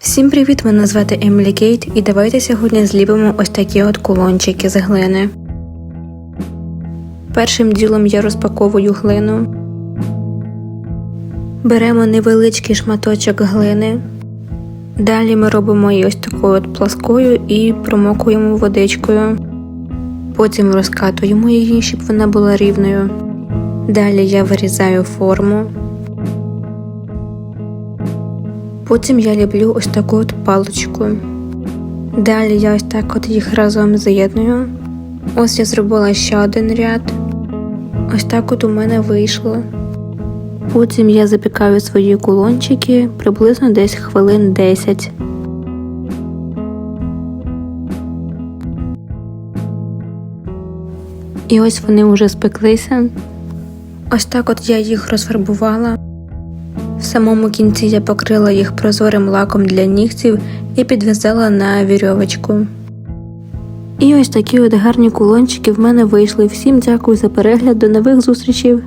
Всім привіт! Мене звати Емілі Кейт, і давайте сьогодні зліпимо ось такі от кулончики з глини. Першим ділом я розпаковую глину. Беремо невеличкий шматочок глини. Далі ми робимо її ось такою от пласкою і промокуємо водичкою. Потім розкатуємо її, щоб вона була рівною. Далі я вирізаю форму. Потім я ліплю ось таку от паличку. Далі я ось так от їх разом з'єдную. Ось я зробила ще один ряд. Ось так от у мене вийшло. Потім я запікаю свої кулончики приблизно десь хвилин 10. І ось вони вже спеклися. Ось так от я їх розфарбувала. В самому кінці я покрила їх прозорим лаком для нігтів і підв'язала на вірьовочку. І ось такі от гарні кулончики в мене вийшли. Всім дякую за перегляд, до нових зустрічей!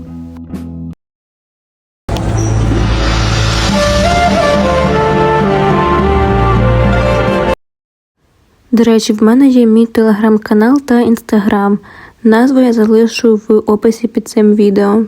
До речі, в мене є мій телеграм-канал та інстаграм. Назву я залишу в описі під цим відео.